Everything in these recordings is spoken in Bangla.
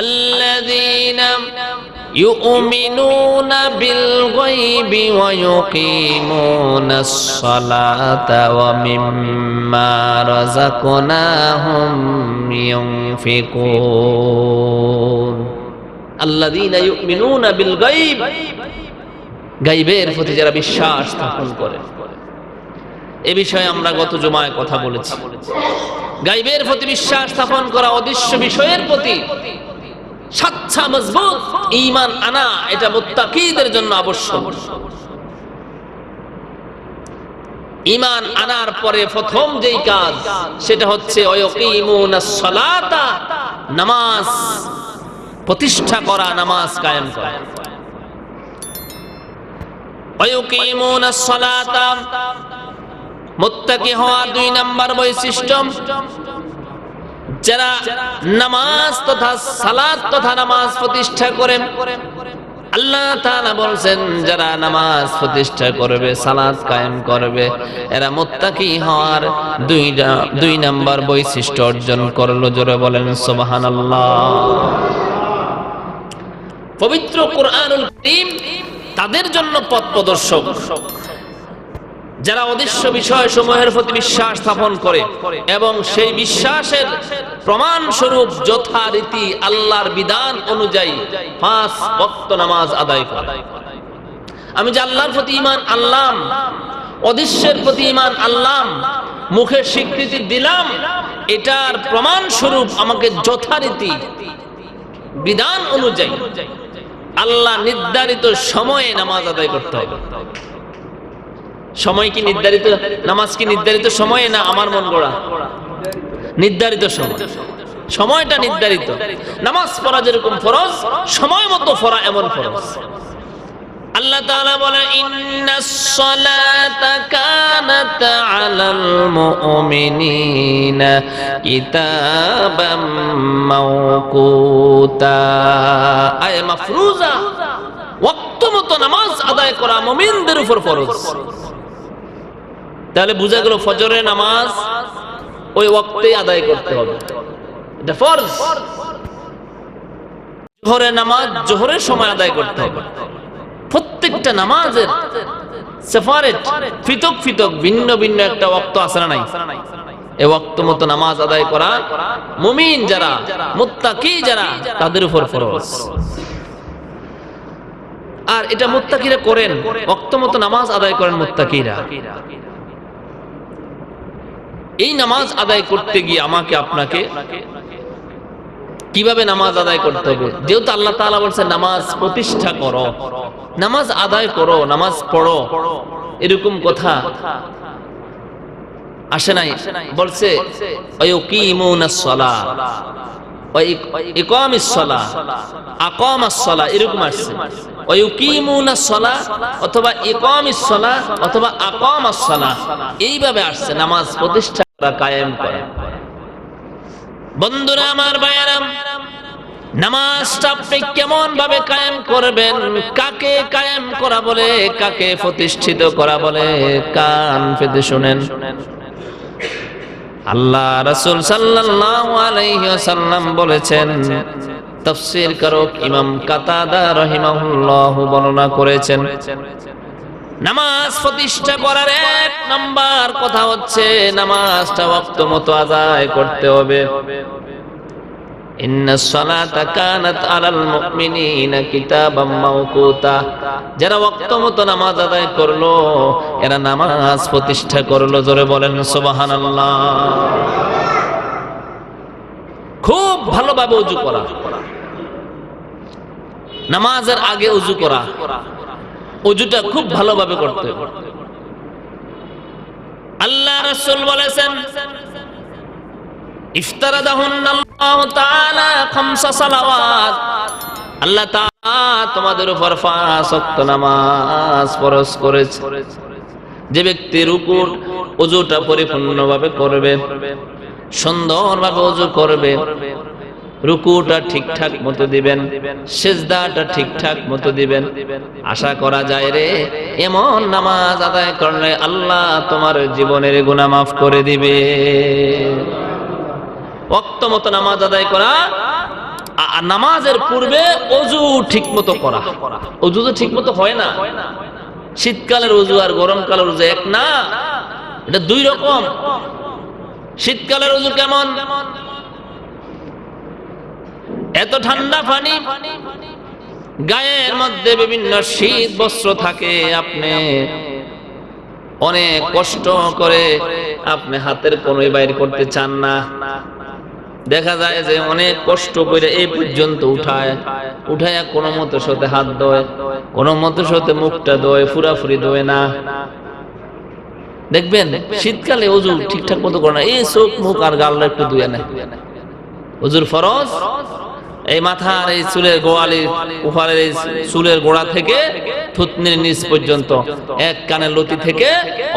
الذين يؤمنون بالغيب ويقيمون الصلاة ومما رزقناهم ينفقون. الذين يؤمنون بالغيب. গাইবের প্রতি যারা বিশ্বাস স্থাপন করে। এ বিষয়ে আমরা গত জমায় কথা বলেছি। গাইবের প্রতি বিশ্বাস স্থাপন করা অদৃশ্য বিষয়ের প্রতি সাচ্ছা মজবুত, ঈমান আনা, এটা মুত্তাকিদের জন্য আবশ্যক। ঈমান আনার পরে প্রথম যেই কাজ, সেটা হচ্ছে নামাজ, প্রতিষ্ঠা করা, নামাজ কায়েম করা। মুত্তাকি হওয়া দুই নাম্বার বৈশিষ্ট্য। যারা নামাজ তথা সালাত তথা নামাজ প্রতিষ্ঠা করেন, আল্লাহ তাআলা বলছেন, যারা নামাজ প্রতিষ্ঠা করবে, সালাত কায়েম করবে, এরা মুত্তাকি হওয়ার দুইটা, দুই নাম্বার বৈশিষ্ট্য অর্জন করল, জোরে বলেন, সুবহানাল্লাহ। পবিত্র কোরআনুল কারীম তাদের জন্য পথ প্রদর্শক। যারা অদৃশ্য বিষয় সমূহের প্রতি বিশ্বাস স্থাপন করে এবং সেই বিশ্বাসের প্রমাণ স্বরূপ যথারীতি আল্লাহর বিধান অনুযায়ী পাঁচ ভক্ত নামাজ আদায় করে। আমি যে আল্লাহর প্রতি ইমান আল্লাহ অদৃশ্যের প্রতি ইমান আল্লাহ মুখে স্বীকৃতি দিলাম, এটার প্রমাণ স্বরূপ আমাকে যথারীতি বিধান অনুযায়ী আল্লাহ নির্ধারিত সময়ে নামাজ আদায় করতে হবে। সময় কি নির্ধারিত নামাজ কি নির্ধারিত সময়ে না আমার মন গড়া? নির্ধারিত সময়। সময়টা নির্ধারিত। নামাজ পড়া যেরকম ফরজ, সময় মতো ফরা এমন ফরজ। আল্লাহ তাআলা বলে ইন্নাস সালাতা কানাত আলাল মুমিনিনা কিতাবাম মাওকুতা। আয় মাফরুজা, ওয়াক্ত মতো নামাজ আদায় করা মুমিনদের উপর ফরজ। তাহলে বোঝা গেল ফজরের নামাজ ওই ওয়াক্তে আদায় করতে হবে। নামাজ জোহরের সময় আদায় করতে হবে। প্রত্যেকটা নামাজের সেপারেট পৃথক পৃথক, ভিন্ন ভিন্ন একটা নাই? এ মতো নামাজ আদায় করা মুমিন যারা, মুত্তাকি যারা, তাদের উপর ফরজ। আর এটা মুত্তাকিরা করেন, ওয়াক্ত মতো নামাজ আদায় করেন মুত্তাকিরা। এই নামাজ আদায় করতে গিয়ে আমাকে আপনাকে কীভাবে নামাজ আদায় করতে হবে? যেহেতু আল্লাহ তাআলা বলছে, নামাজ প্রতিষ্ঠা করো, নামাজ আদায় করো, নামাজ পড়ো। এরকম কথা আসে নাই। বলছে নামাজ প্রতিষ্ঠা করা কায়েম বন্ধুরা, আমার ভাইয়েরাম নামাজটা আপনি কেমন ভাবে কায়েম করবেন, কাকে কায়েম করা বলে, কাকে প্রতিষ্ঠিত করা বলে, কান শুনেন। আল্লাহ রাসূল সাল্লাল্লাহু বলেছেন, তাফসীর কারক ইমাম কাতাদা রাহিমাহুল্লাহ বর্ণনা করেছেন নামাজ প্রতিষ্ঠা করার এক নাম্বার কথা হচ্ছে, নামাজটা ওয়াক্ত মতো আদায় করতে হবে। যারা নামাজ আদায় করল, এরা নামাজ প্রতিষ্ঠা করল বলেন খুব ভালোভাবে উজু করা। নামাজের আগে উজু করা। উজুটা খুব ভালোভাবে করতে আল্লাহ রাসূল বলেছেন, ইফতারাদাহুন্নাল্লাহু তাআলা আল্লাহ তোমাদের উপর পাঁচ ওয়াক্ত নামাজ ফরজ করেছে। যে ব্যক্তি রুকুর ওযুটা পরিপূর্ণভাবে করবে, সুন্দরভাবে ওযু করবে রুকুটা ঠিকঠাক মতো দিবেন, সেজদাটা ঠিকঠাক মতো দিবেন। আশা করা যায় রে, এমন নামাজ আদায় করলে আল্লাহ তোমার জীবনের গুনাহ মাফ করে দিবে। ওক্ত মতো নামাজ আদায় করা, আর নামাজের পূর্বে অজু ঠিক মতো করা। অজু তো ঠিক মতো হয় না। শীতকালের অজু আর গরমকালের অজু এক না, এটা দুই রকম। শীতকালের অজু কেমন? এত ঠান্ডা পানি, গায়ের মধ্যে বিভিন্ন শীত বস্ত্র থাকে, আপনি অনেক কষ্ট করে আপনি হাতের কোনোই বাইর করতে চান না। দেখা যায় যে অনেক কষ্ট করে এই পর্যন্ত উঠায় উঠায় কোনো মতো সাথে হাত দোয় কোনো মতো সাথে মুখটা দোয় ফুরাফুরি দোয় না। দেখবেন, শীতকালে অজু ঠিকঠাক মতো করে না, এই চোখ মুখ আর গালটা একটু ধুয়ে নেয়। অজুর ফরজ? এই মাথার এই চুলের গোয়ালি উপরের এই চুলের গোড়া থেকে থুতনির নিচ পর্যন্ত, এক কানের লতি থেকে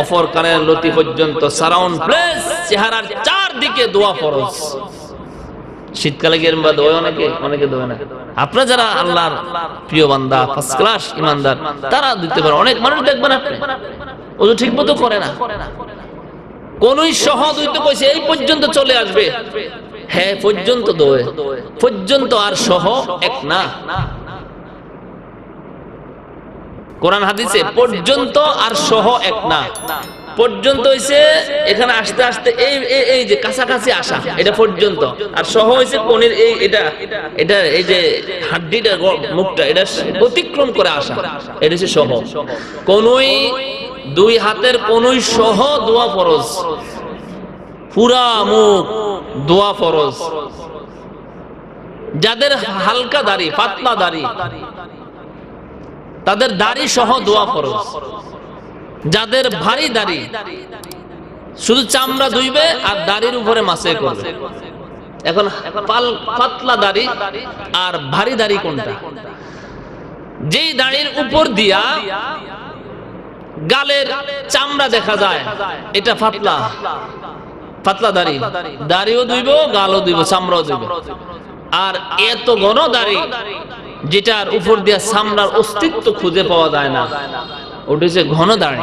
অপর কানের লতি পর্যন্ত সারাউন্ড প্লেস চেহারার চারদিকে দোয়া ফরজ। শীতকালে গিয়ে বা দোয় অনেকে? অনেকে দোয় না। আপনারা যারা আল্লাহর প্রিয় বান্দা ফার্স্ট ক্লাস ইমানদার, তারা দিতে পারে। অনেক মানুষ দেখবেন আপনি ও ঠিক মতো করে না। কোনই সহ দুইতে কইছে, এই পর্যন্ত চলে আসবে। হ্যাঁ পর্যন্ত পর্যন্ত আর সহ এক না। কোরআন হাদিসে পর্যন্ত আর সহ এক না। পর্যন্ত এখানে এই, এই- যে কাছাকাছি আসা, এটা পর্যন্ত। আর সহ এই এটা এটা এই যে হাড্ডিটা, মুখটা, এটা অতিক্রম করে আসা। এটা হচ্ছে সহ। কোনই দুই হাতের, কোনই সহ দোয়া ফরজ। পুরা মুখ দোয়া ফরজ। যাদের হালকা দাড়ি, পাতলা দাড়ি, তাদের দাড়ি সহ দোয়া ফরজ। যাদের ভারী দাড়ি, শুধু চামড়া ধুইবে আর দাড়ির উপরে মাসে করবে। এখন পাতলা দাড়ি আর ভারী দাড়ি কোনটা? যেই দাড়ির উপর দিয়া গালের চামড়া দেখা যায়, এটা পাতলা। পাতলা দাড়ি। দাড়িও ধুইব, গালও ধুইব, চামড়াও ধুইব। আর এত ঘন দাড়ি যেটার উপর দিয়া চামড়ার অস্তিত্ব খুঁজে পাওয়া যায় না। ওটা হচ্ছে ঘন দাড়ি।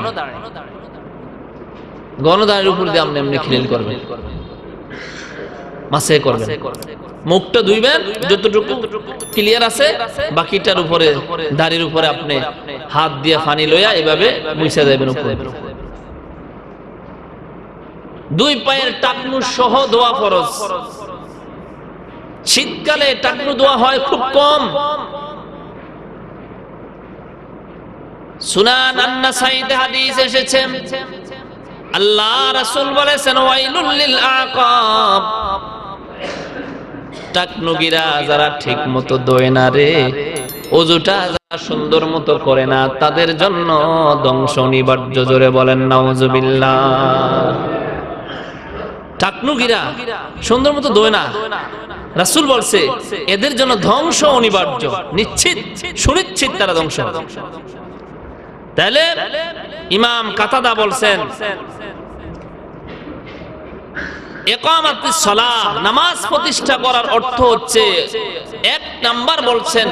ঘন দাড়ির উপর দিয়ে আপনি এমনি খিলিল করবেন। মাসে করবেন। মুখটা ধুইবেন, যতটুকু ক্লিয়ার আছে, বাকিটার উপরে, দাড়ির উপরে আপনি হাত দিয়ে ফানি লইয়া এভাবে মুছে দেবেন উপরে। দুই পায়ের টাকনু সহ দোয়া ফরজ। শীতকালে টাকনু দোয়া হয় খুব কম। আল্লাহ ঠিক মতো না রে, অজুটা সুন্দর মতো করে না, তাদের জন্য ধ্বংস অনিবার্য, জোরে বলেন, নাউজুবিল্লাহ। টাকনুগিরা সুন্দর মতো দোয় না। রাসূল বলছে, এদের জন্য ধ্বংস অনিবার্য, নিশ্চিত, সুনিশ্চিত তারা ধ্বংস তাহলে ইমাম কাতাদা বলছেন নামাজ প্রতিষ্ঠা করার অর্থ হচ্ছে, এক নাম্বার বলছেন,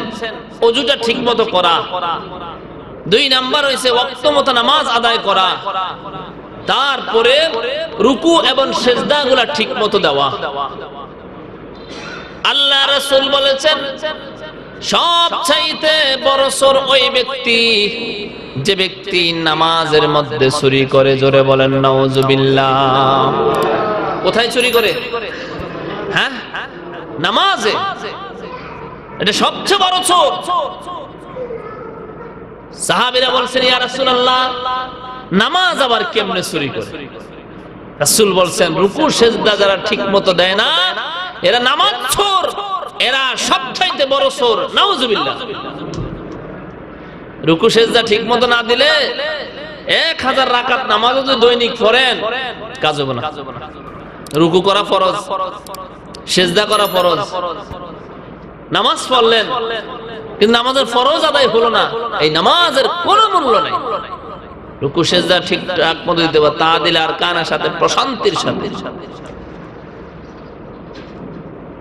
অজুটা ঠিকমতো করা। দুই নাম্বার হয়েছে ওয়াক্ত মতো নামাজ আদায় করা। তারপরে রুকু এবং সেজদাগুলা ঠিক মতো দেওয়া। আল্লাহ রাসূল বলেছেন সব চাইতে বড় সর ওই ব্যক্তি যে ব্যক্তি নামাজের মধ্যে চুরি করে, জোরে বলেন, নাউজুবিল্লাহ। কোথায় চুরি করে? হ্যাঁ? নামাজে? এটা সবচেয়ে বড় চোর। সাহাবীরা বলছেন, ইয়া রাসূলুল্লাহ নামাজ আবার কেমনে চুরি করে? রাসূল বলছেন, রুকু, সেজদা যারা ঠিক মতো দেয় না, এরা নামাজ চোর। এরা সবচাইতে বড় চোর। নাউজুবিল্লাহ। রুকু, সেজদা ঠিক মতো না দিলে এক হাজার রাকাত নামাজ যদি দৈনিক পড়েন, কাজ হবে না। রুকু করা ফরজ, সেজদা করা ফরজ। নামাজ পড়লেন, কিন্তু নামাজের ফরজ আদায় হলো না। এই নামাজের কোনো মূল্য নাই। রুকু সেজদা ঠিকঠাক মতো দিতে পারে তা দিলে আর কানার সাথে প্রশান্তির সাথে।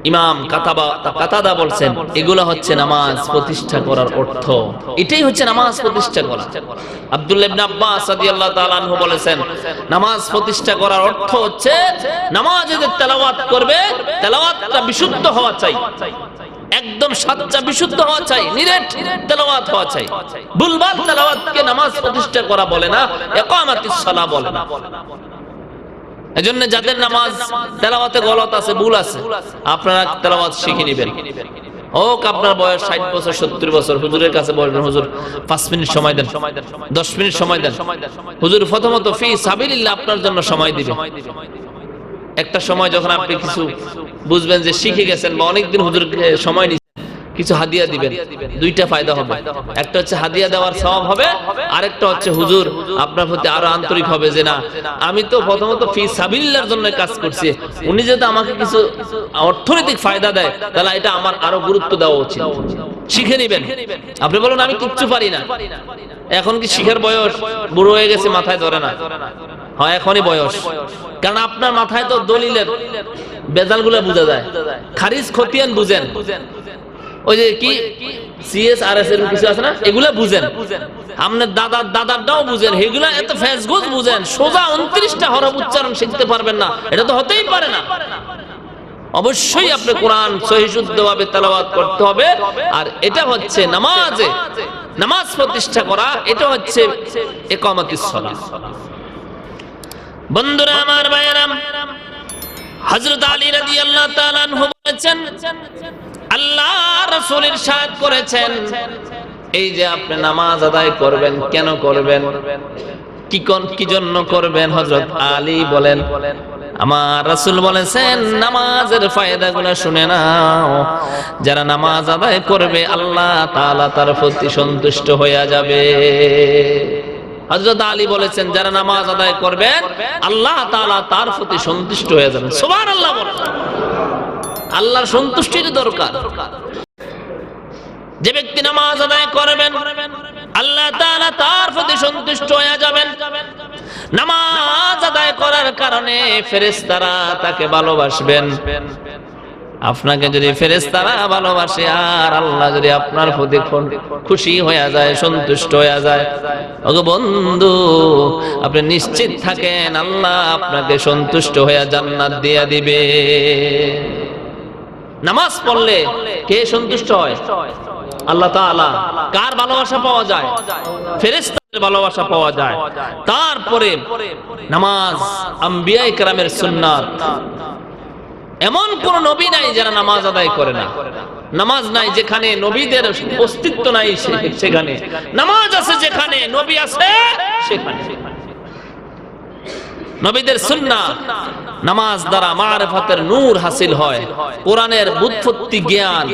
ইমাম কাতাবা, কাতাদা বলছেন, এগুলা হচ্ছে নামাজ প্রতিষ্ঠা করার অর্থ। এটাই হচ্ছে নামাজ প্রতিষ্ঠা করা। আব্দুল্লাহ ইবনে আব্বাস রাদিয়াল্লাহু তাআলা আনহু বলেছেন, নামাজ প্রতিষ্ঠা করার অর্থ হচ্ছে নামাজে যে তেলাওয়াত করবে, তেলাওয়াতটা বিশুদ্ধ হওয়া চাই। একদম সাচ্চা বিশুদ্ধ হওয়া চাই, নিরেট তেলাওয়াত হওয়া চাই। ভুলভাল তেলাওয়াতকে নামাজ প্রতিষ্ঠা করা বলে না, একামাতিস সালাহ বলে না। এজন্য যাদের নামাজ তেলাওয়াতে গলত আছে, ভুল আছে, আপনারা তেলাওয়াত শিখে নেবেন। হোক আপনার বয়স ষাট বছর, সত্তর বছর, হুজুরের কাছে বলবেন, হুজুর, পাঁচ মিনিট সময় দেন, দশ মিনিট সময় দেন। হুজুর প্রথমত ফি সাবিলিল্লাহ আপনার জন্য সময় দিবে। একটা সময় যখন আপনি কিছু বুঝবেন যে শিখে গেছেন বা অনেকদিন হুজুরকে সময় নিচ্ছেন কিছু হাদিয়া দিবেন। দুইটা ফায়দা হবে। একটা হচ্ছে হাদিয়া দেওয়ার স্বভাব হবে, আরেকটা হচ্ছে হুজুর, আপনার প্রতি আরও আন্তরিক হবে যে না, আমি তো প্রথমত ফি সাবিল্লার জন্য কাজ করছি। উনি যদি আমাকে কিছু অর্থনৈতিক ফায়দা দেয়, তাহলে এটা আমার আরও গুরুত্ব দেওয়া উচিত। শিখে নিবেন। আপনি বলুন, আমি কিচ্ছু পারি না। এখন কি শিখার বয়স? বুড়ো হয়ে গেছে, মাথায় ধরে না। হয় এখনই বয়স। কারণ আপনার মাথায় তো দলিলের বেজালগুলা বোঝা যায়। খারিজ খতিয়ান বুঝেন। ওই যে কি? সিএস আর এস এর কিছু আছে না? এগুলা বুঝেন। আপনার দাদার দাদারটাও বুঝেন। এগুলা এত ফেসগুজ বুঝেন। সোজা উনত্রিশটা হরফ উচ্চারণ শিখতে পারবেন না। এটা তো হতেই পারে না। অবশ্যই আপনি কোরআন সহিশুদ্ধভাবে তেলাওয়াত করতে হবে। আর এটা হচ্ছে নামাজে। নামাজ প্রতিষ্ঠা করা এটা হচ্ছে একামতিস সালাহ বন্ধুরা, আমার ভাইয়েরাম হযরত আলী তাআলা আনহু বলেছেন, আল্লাহ রাসূল ইরশাদ করেছেন, এই যে আপনি নামাজ আদায় করবেন, কেন করবেন? কি কোন কি জন্য করবেন? হযরত আলী বলেন, আমার রাসূল বলেছেন, নামাজের ফায়দাগুলো শুনে নাও। যারা নামাজ আদায় করবে, আল্লাহ তাআলা তার প্রতি সন্তুষ্ট হয়ে যাবে। হযরত আলী বলেছেন, যারা নামাজ আদায় করবেন, আল্লাহ তাআলা তার প্রতি সন্তুষ্ট হয়ে যাবেন। সুবহানাল্লাহ বলেন। আল্লাহর সন্তুষ্টির দরকার। যে ব্যক্তি নামাজ আদায় করবেন, আল্লাহ তাআলা তার প্রতি সন্তুষ্ট হয়ে যাবেন। নামাজ আদায় করার কারণে ফেরেশতারা তাকে ভালোবাসবেন। আপনাকে যদি ফেরেশতারা ভালোবাসে আর আল্লাহ যদি আপনার প্রতি খুশি হয়ে যায়, সন্তুষ্ট হয়ে যায় বন্ধু, আপনি নিশ্চিত থাকেন আল্লাহ আপনাকে সন্তুষ্ট হয়ে জান্নাত দিয়ে দিবে। নামাজ পড়লে কে সন্তুষ্ট হয়? আল্লাহ তাআলা। কার ভালোবাসা পাওয়া যায়? ফেরেশতাদের ভালোবাসা পাওয়া যায়। তারপরে নামাজ আম্বিয়া ইকরামের সুন্নাত। এমন কোন নবী নাই যারা নামাজ আদায় করে না। নামাজ নাই যেখানে নবীদের অস্তিত্ব নাই সেখানে। নামাজ আছে যেখানে, নবী আছে সেখানে। নবীদের সুন্নাহ নামাজ দ্বারা মারফাতের নূর হাসিল হয়। কোরআনের বুৎপত্তি জ্ঞান,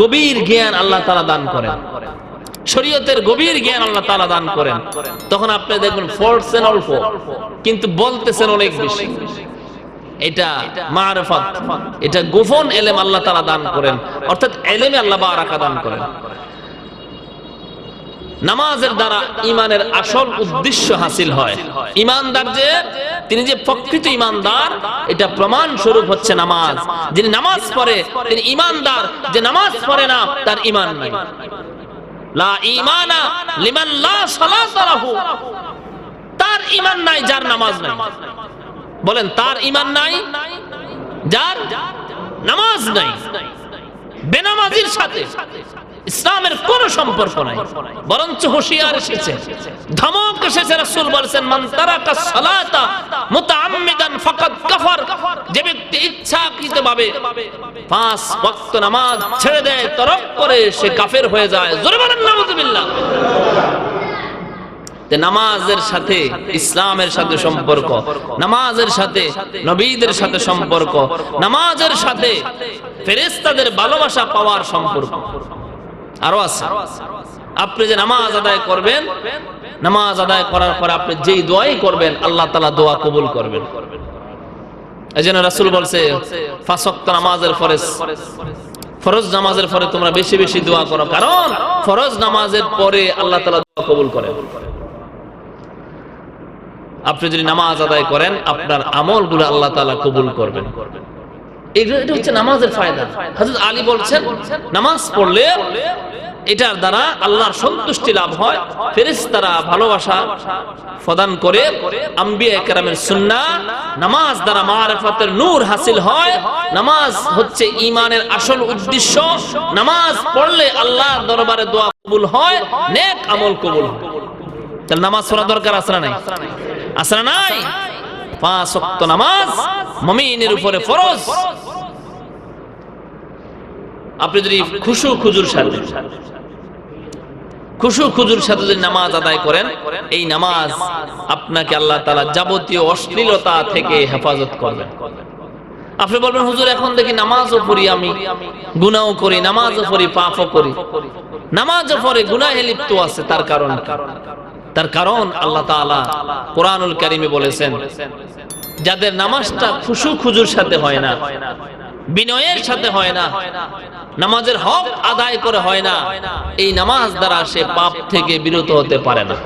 গভীর জ্ঞান আল্লাহ তাআলা দান করেন। শরীয়তের গভীর জ্ঞান আল্লাহ তাআলা দান করেন। তখন আপনি দেখবেন পড়ছেন অল্প, কিন্তু বলতেছেন অনেক বেশি। এটা মারফাত। এটা গোপন এলেম আল্লাহ তাআলা দান করেন। অর্থাৎ এলেমে আল্লাহ বারাকা দান করেন। নামাজের দ্বারা ইমানের আসল উদ্দেশ্য হাসিল হয়। ইমানদার যে, তিনি যে প্রকৃত ইমানদার এটা প্রমাণ স্বরূপ হচ্ছে নামাজ। যিনি নামাজ পড়ে, তিনি ইমানদার যে নামাজ পড়ে না, তার ইমান নাই। লা ইমানা লিমান লা সালাতা লাহু। তার ইমান নাই, যার নামাজ নাই। বলেন তার ইমান নাই যার নামাজ নাই বেনামাজির সাথে ইসলামের কোন সম্পর্ক নাই বরঞ্চ হুঁশিয়ার এসেছে ধমক এসেছে রাসূল বলেছেন মান তারাকা সালাতা মুতাআম্মিদান ফাকাদ কাফার। যে ব্যক্তি ইচ্ছাকৃতভাবে পাঁচ ওয়াক্ত নামাজ ছেড়ে দেয় তরক করে সে কাফের হয়ে যায়। জোরে বলেন নাউযুবিল্লাহ নামাজের সাথে ইসলামের সাথে সম্পর্ক, নামাজের সাথে নবীদের সাথে সম্পর্ক, নামাজের সাথে ফেরেশতাদের ভালোবাসা পাওয়ার সম্পর্ক। আরও আছে। আপনি যে নামাজ আদায় করবেন, নামাজ আদায় করার পর আপনি যেই দোয়াই করবেন, আল্লাহ তাআলা দোয়া কবুল করবেন। এজন্য রাসূল বলছে, ফাসক্ত নামাজের পরে ফরজ নামাজের পরে তোমরা বেশি বেশি দোয়া করো। কারণ ফরজ নামাজের পরে আল্লাহ তালা দোয়া কবুল করেন আপনি যদি নামাজ আদায় করেন, আপনার আমলগুলো আল্লাহ তাআলা কবুল করবেন। এটা হচ্ছে নামাজের ফায়দা। আলী বলছেন, নামাজ পড়লে এটার দ্বারা আল্লাহর সন্তুষ্টি লাভ হয় ভালোবাসা প্রদান করে নামাজ দ্বারা নূর হাসিল হয়। নামাজ হচ্ছে ঈমানের আসল উদ্দেশ্য। নামাজ পড়লে আল্লাহর দরবারে দোয়া কবুল হয়, নেক আমল কবুল হয়। তাহলে নামাজ পড়া দরকার না নাই? না নাই। পাঁচ ওয়াক্ত নামাজ, মুমিনের উপরে ফরজ। আপনি যদি খুশু খুজুর সাথে খুশু খুজুর সাথে যদি নামাজ আদায় করেন, এই নামাজ আপনাকে আল্লাহ তাআলা যাবতীয় অশ্লীলতা থেকে হেফাজত করবেন আপনি বলবেন, হুজুর, এখন দেখি নামাজও পড়ি আমি, গুনাহও করি, নামাজও পড়ি, পাপও করি। নামাজও পড়ে, গুনাহে লিপ্ত আছে, তার কারণ? তার কারণ আল্লাহ তাআলা কোরআনুল কারিমে বলেছেন, যাদের নামাজটা খুশু খুজুর সাথে হয় না, বিনয়ের সাথে হয় না, নামাজের হক আদায় করে হয় না, এই নামাজ দ্বারা সে পাপ থেকে বিরত হতে পারে না।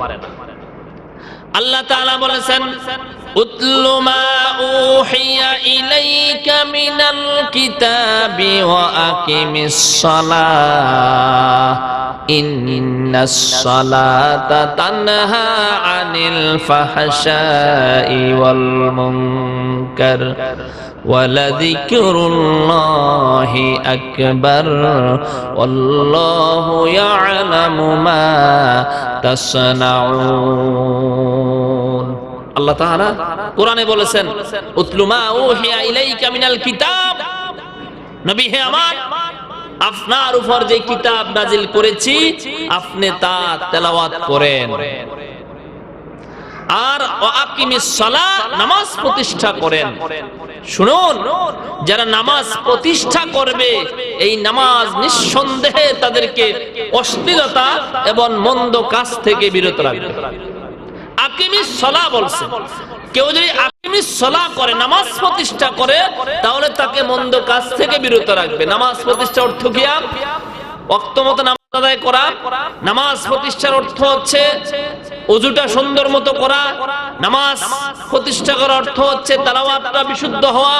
আল্লাহ বলেছেন أتل ما أوحي إليك من الكتاب وأقم الصلاة. إن الصلاة تنهى عن الفحشاء والمنكر ولذكر الله أكبر. والله يعلم ما تصنعون. আল্লাহ তাআলা কোরআনে বলেছেন উতলুমা উহিয়া ইলাইকা মিনাল কিতাব। নবী, হে আমার, আপনার উপর যে কিতাব নাজিল করেছি, আপনি তা তেলাওয়াত করেন। আর ওয়াকিমিস সালাহ, নামাজ প্রতিষ্ঠা করেন। শুনুন, যারা নামাজ প্রতিষ্ঠা করবে, এই নামাজ নিঃসন্দেহে তাদেরকে অশ্লীলতা এবং মন্দ কাজ থেকে বিরত রাখবে। নামাজ অর্থ কি নামাজ আদায় করা। নামাজ প্রতিষ্ঠার অর্থ হচ্ছে অজুটা সুন্দর মতো করা। নামাজ প্রতিষ্ঠা করার অর্থ হচ্ছে তালাওয়াতটা বিশুদ্ধ হওয়া।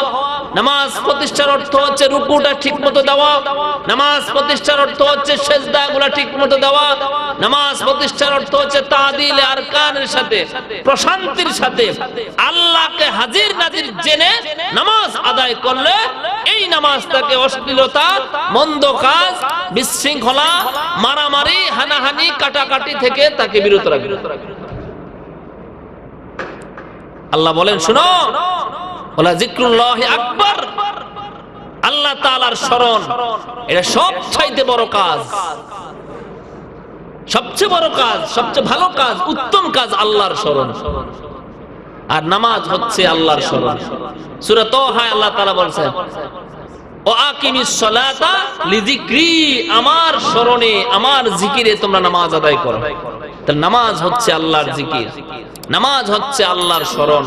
নামাজ প্রতিষ্ঠার অর্থ হচ্ছে রুকুটা ঠিক মতো দেওয়া। নামাজ প্রতিষ্ঠার অর্থ হচ্ছে সেজদাগুলা ঠিক মতো দেওয়া। নামাজ প্রতিষ্ঠার অর্থ হচ্ছে তাদিল আর কানের সাথে, প্রশান্তির সাথে। আল্লাহকে হাজির নাজির জেনে নামাজ আদায় করলে এই নামাজ তাকে অশ্লীলতা, মন্দ কাজ, বিশৃঙ্খলা, মারামারি, হানাহানি, কাটাকাটি থেকে তাকে বিরত রাখবে। আল্লাহ বলেন, শুনো ওলা জিক্রুল্লাহ আকবার। আল্লাহ তাআলার স্মরণ, এটা সব চাইতে বড় কাজ। সবচেয়ে বড় কাজ, সবচেয়ে ভালো কাজ, উত্তম কাজ আল্লাহর স্মরণ। আর নামাজ হচ্ছে আল্লাহর স্মরণ। ত হায় আল্লাহ তালা বলছেন লিজিক্রি আমার স্মরণে, আমার জিকিরে তোমরা নামাজ আদায় করো। নামাজ হচ্ছে আল্লাহর জিকির। নামাজ হচ্ছে আল্লাহর স্মরণ।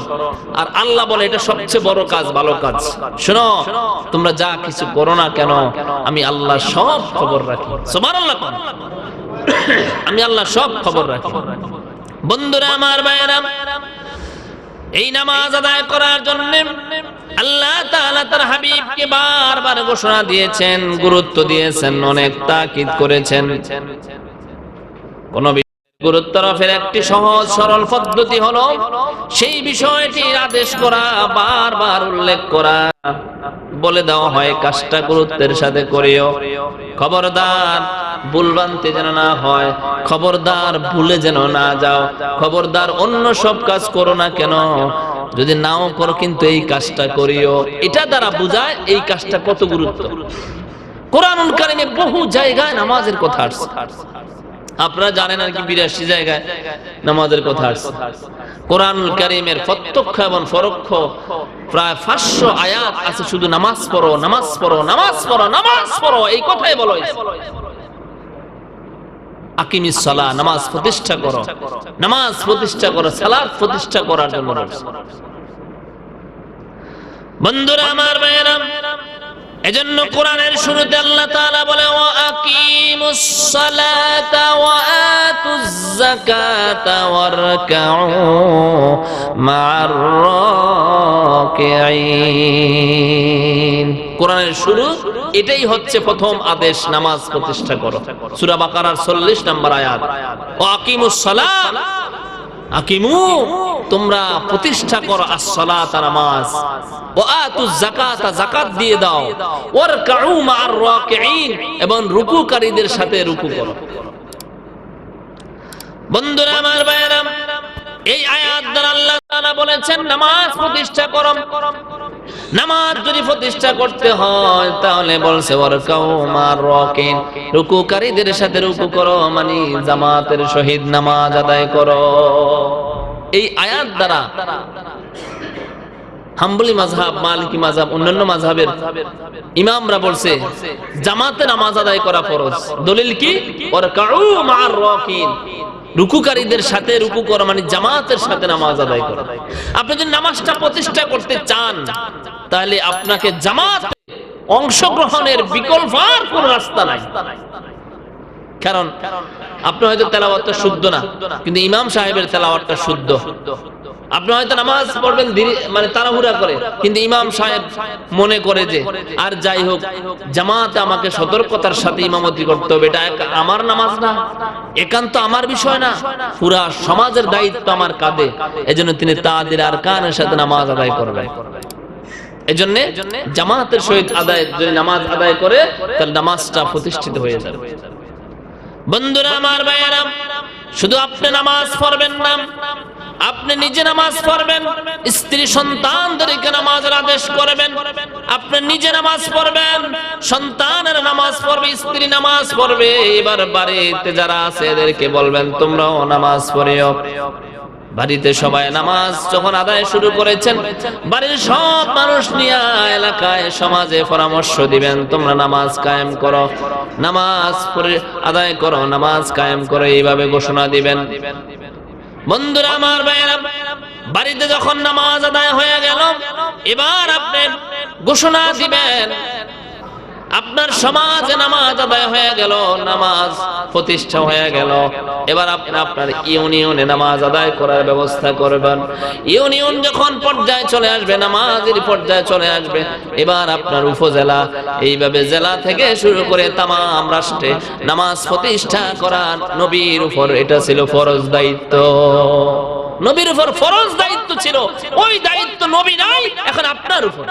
আর আল্লাহ বলে এটা সবচেয়ে বড় কাজ, ভালো কাজ। শোনো, তোমরা যা কিছু করো না কেন, আমি আল্লাহ সব খবর রাখি। আমি আল্লাহ সব খবর রাখি। বন্ধুরা, আমার ভাইয়েরা, এই নামাজ আদায় করার জন্য আল্লাহ তাআলা তার হাবিবকে বারবার ঘোষণা দিয়েছেন, গুরুত্ব দিয়েছেন, অনেক তাকিদ করেছেন। কোন গুরুত্ব আরোপের একটি সহজ, সরল পদ্ধতি হলো সেই বিষয়টির আদেশ করা, বারবার উল্লেখ করা। বলে দেওয়া হয়, কাজটা গুরুত্বের সাথে করিও। খবরদার, ভুলভ্রান্তি যেন না হয়, খবরদার ভুলে যেন না যাও। খবরদার, অন্য সব কাজ করো না কেন? যদি নাও করো, কিন্তু এই কাজটা করিও। এটা দ্বারা বোঝায় এই কাজটা কত গুরুত্ব। কোরআনুল কারিমে বহু জায়গায় নামাজের কথা আসছে। আপনারা জানেন আর কি বিরাশি জায়গায় নামাজের কথা আসছে কোরআনুল কারিমের প্রত্যক্ষ এবং পরোক্ষ প্রায় পাঁচশো আয়াত আছে, শুধু নামাজ পড়ো নামাজ পড়ো নামাজ পড়ো নামাজ পড়ো, এই কথাই বলো বন্ধুরা, আমার এজন্য কোরআনের শুরুতে আল্লাহ তাআলা বলে, ওয়া আকিমুস সালাতা ওয়া আতুজ যাকাতা ওয়ারকাউ মা'আর রাকিঈন. কোরআনের শুরু, এটাই হচ্ছে প্রথম আদেশ, নামাজ প্রতিষ্ঠা করো। সূরা বাকারার 40 নম্বর আয়াত। ওয়া আকিমুস সালাত আকিমু, তোমরা প্রতিষ্ঠা করো as-সালাত নামাজ। ও আতু যাকাত যাকাত দিয়ে দাও। ওয়ারকাউ মা'আর রাকিঈন, এবং রুকুকারীদের সাথে রুকু করো। বন্ধুরা, আমার ভাইয়েরা, এই আয়াত আল্লাহ বলেছেন, নামাজ প্রতিষ্ঠা করো। নামাজ যদি প্রতিষ্ঠা করতে হয়, তাহলে বলছে রুকুকারীদের সাথে রুকু করো মানে জামাতের শহীদ নামাজ আদায় করো। এই আয়াত দ্বারা হাম্বলি মাযহাব, মালিকি মাযহাব, অন্যান্য মাযহাবের ইমামরা বলছে, জামাতে নামাজ আদায় করা ফরজ। দলিল কি? রুকুকারীদের সাথে রুকু করা মানে জামাতের সাথে নামাজ আদায় করা। আপনি যদি নামাজটা প্রতিষ্ঠা করতে চান তাহলে আপনাকে জামাত অংশগ্রহণের বিকল্প আর কোন রাস্তা নাই। কারণ আপনি হয়তো তেলাওয়াতটা শুদ্ধ না, কিন্তু ইমাম সাহেবের তেলাওয়াতটা শুদ্ধ। আপনি হয়তো নামাজ পড়বেন মানে তাড়াহুড়া করে, কিন্তু ইমাম সাহেব মনে করে যে, আর যাই হোক, জামাতে আমাকে সতর্কতার সাথে ইমামতি করতে হবে। এটা আমার নামাজ না, একান্ত আমার বিষয় না। পুরা সমাজের দায়িত্ব আমার কাঁধে। এজন্য তিনি তাদের আর কানের সাথে নামাজ আদায় করবেন। এজন্য জামাতের সহিত আদায়, যদি নামাজ আদায় করে, তাহলে নামাজটা প্রতিষ্ঠিত হয়ে যাবে। বন্ধুরা আমার ভাইয়েরা, শুধু আপনি নামাজ পড়বেন না, আপনি নিজে নামাজ পড়বেন, স্ত্রী সন্তানদেরকে নামাজের আদেশ করবেন, আপনি নিজে নামাজ পড়বেন, সন্তানের নামাজ পড়বে, স্ত্রী নামাজ পড়বে, এবার বাড়িতে যারা আছে, এদেরকে বলবেন, তোমরাও নামাজ পড়িও। বাড়িতে সবাই নামাজ যখন আদায় শুরু করেছেন, বাড়ির সব মানুষ নিয়ে এলাকায় সমাজে পরামর্শ দিবেন, তোমরা নামাজ কায়েম করো, নামাজ পড়ে আদায় করো, নামাজ কায়েম করো। এইভাবে ঘোষণা দিবেন। বন্ধুরা আমার ভাইয়েরা, বাড়িতে যখন নামাজ আদায় হয়ে গেল, এবার আপনি ঘোষণা দিবেন আপনার সমাজে নামাজ আদায় হয়ে গেল, নামাজ প্রতিষ্ঠা হয়ে গেল। এবার আপনি আপনার ইউনিয়নে নামাজ আদায় করার ব্যবস্থা করবেন। ইউনিয়ন যখন পর্যায়ে চলে আসবে, নামাজের পর্যায়ে চলে আসবে, এবার আপনার উপজেলা, এইভাবে জেলা থেকে শুরু করে তামাম রাষ্ট্রে নামাজ প্রতিষ্ঠা করার নবীর উপর এটা ছিল ফরজ দায়িত্ব। নবীর উপর ফরজ দায়িত্ব ছিল। ওই দায়িত্ব নবী নাই, এখন আপনার উপর।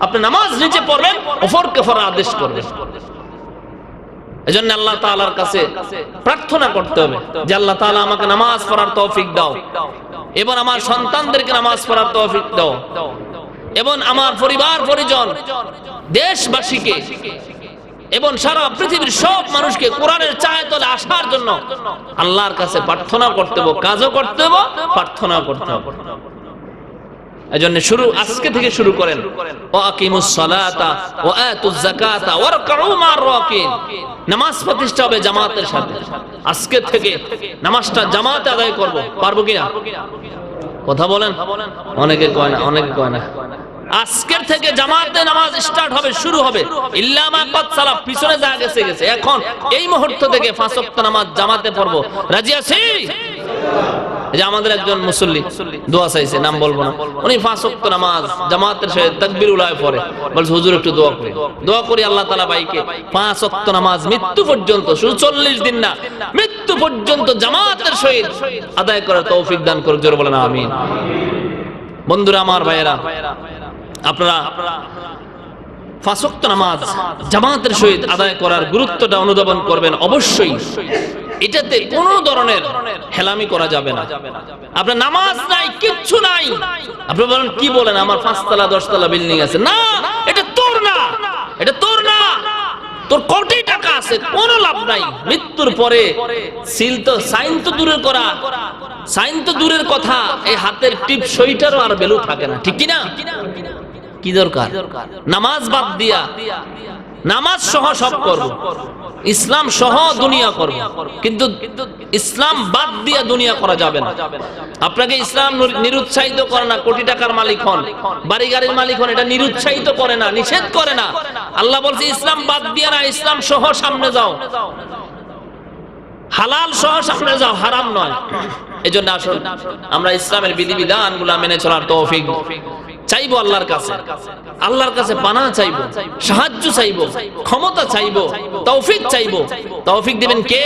আপনি নামাজ নিচে পড়বেন ওপরকে ফর আদেশ করবেন। এজন্য আল্লাহ কাছে প্রার্থনা করতে হবে যে আল্লাহ আমাকে নামাজ পড়ার তৌফিক দাও। এবং আমার সন্তানদেরকে নামাজ পড়ার তৌফিক দাও। এবং আমার পরিবার, পরিজন, দেশবাসীকে এবং সারা পৃথিবীর সব মানুষকে কোরআনের চায় তলে আসার জন্য আল্লাহর কাছে প্রার্থনা করতে হবে, কাজও করতে হবে প্রার্থনা করতে হবে। এজন্য শুরু আজকে থেকে শুরু করেন। নামাজ হবে আজকে থেকে নামাজটা জামাতে আদায় করব। পারব কথা বলেন? অনেকে কয় না, অনেকে কয় না। আজকের থেকে জামাতে নামাজ স্টার্ট হবে, শুরু হবে। ইল্লামা পিছনে যা গেছে গেছে। এখন এই মুহূর্ত থেকে পাঁচ নামাজ জামাতে পড়ব। রাজি আছি? যে আমাদের একজন মুসল্লি, দোয়া চাইছে, নাম বলব না। উনি নামাজ জামাতের সাথে উলায় বলছে, হুজুর, একটু দোয়া করি। দোয়া করি আল্লাহ তাআলা ভাইকে। পাঁচ নামাজ মৃত্যু পর্যন্ত, শুধু চল্লিশ দিন না, মৃত্যু পর্যন্ত জামাতের সহিত আদায় করার তৌফিক দান করুক। জোরে বলেন, আমিন। বন্ধুরা, আমার ভাইয়েরা আপনারা ফাঁসক্ত নামাজ, জামাতের সহিত আদায় করার গুরুত্বটা অনুধাবন করবেন অবশ্যই। এটাতে কোনো ধরনের হেলামি করা যাবে না। আপনার নামাজ নাই, কিচ্ছু নাই। আপনি বলেন, কি বলেন? আমার পাঁচতলা, দশতলা বিল্ডিং আছে। না, এটা তোর না। এটা তোর না। তোর কোটি টাকা আছে, কোনো লাভ নাই। মৃত্যুর পরে সিল তো, সাইন তো দূরের করা সাইন তো দূরের কথা। এই হাতের টিপ সইটারও আর ভ্যালু থাকে না। ঠিক কি না কি দরকার? নামাজ বাদ দিয়া। নামাজ সহ সব করব। ইসলাম সহ দুনিয়া করব। কিন্তু ইসলাম বাদ দিয়া দুনিয়া করা যাবে না। আপনাকে ইসলাম নিরুৎসাহিত করে না, কোটি টাকার মালিক হন বাড়ি গাড়ির মালিক হন, এটা নিরুৎসাহিত করে না, নিষেধ করে না। আল্লাহ বলছে, ইসলাম বাদ দিয়া না, ইসলাম সহ সামনে যাও। হালাল সহ সামনে যাও, হারাম নয়। এই জন্য আসুন, আমরা ইসলামের বিধিবিধানগুলা মেনে চলার তৌফিক। চাইব আল্লাহর কাছে। আল্লাহর কাছে পানা চাইব, সাহায্য চাইব, ক্ষমতা চাইব, তৌফিক চাইব। তৌফিক দিবেন কে?